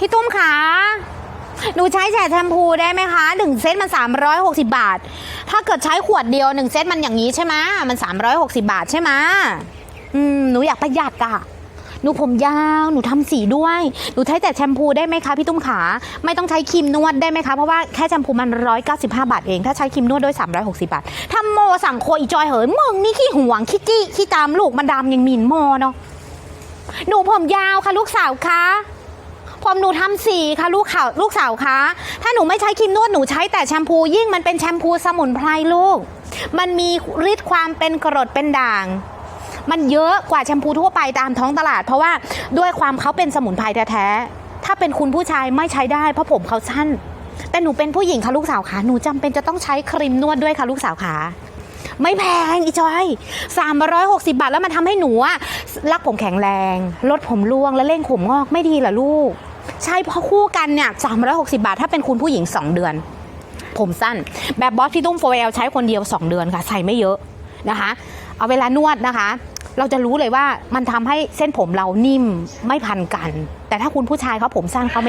พี่ตุ้มขาหนูใช้แฉแชมพูได้ไหมคะหนึ่งเซตมัน 360 บาท ถ้าเกิดใช้ขวดเดียวหนึ่งเซตมันอย่างนี้ใช่ไหมมัน 360 บาทใช่ไหมอืมหนูอยากประหยัดอะหนูผมยาว หนูทำสีด้วย หนูใช้แต่แชมพูได้ไหมคะพี่ตุ้มขา ไม่ต้องใช้ครีมนวดได้ไหมคะ เพราะว่าแค่แชมพูมัน 195 บาทเอง ถ้าใช้ครีมนวดด้วย 360 บาททำโมสั่งโคอีจอยเหยมึงนี่ขี้หวงขี้จี้ขี้ตามลูกมันดำยังหมินโมเนาะ หนูผมยาวค่ะลูกสาวคะ ผมหนูทำสีค่ะลูกข่าวลูกสาวคะถ้าหนูไม่ใช้ครีมนวดหนูใช้แต่แชมพูยิ่งมันเป็นแชมพูสมุนไพรลูก มันมีฤทธิ์ความเป็นกรดเป็นด่าง มันเยอะกว่าแชมพูทั่วไปตามท้องตลาด เพราะว่าด้วยความเขาเป็นสมุนไพรแท้ๆถ้าเป็นคุณผู้ชายไม่ใช้ได้เพราะผมเขาสั้น แต่หนูเป็นผู้หญิงค่ะลูกสาวขาหนูจำเป็นจะต้องใช้ครีมนวดด้วยค่ะลูกสาวขาไม่แพงอีจอย360 บาทแล้วมันทำให้หนูอะรักผมแข็งแรง ลดผมร่วงและเร่งผมงอกไม่ดีเหรอลูก ใช่เพราะคู่กันเนี่ย360บาท ถ้าเป็นคุณผู้หญิง2เดือน ผมสั้น แบบบอสที่ตุ้มโฟเอลใช้คนเดียว2เดือนค่ะ ใส่ไม่เยอะนะคะ เอาเวลานวดนะคะ เราจะรู้เลยว่ามันทำให้เส้นผมเรานิ่มไม่พันกัน แต่ถ้าคุณผู้ชายเขาผมสั้นเขาไม่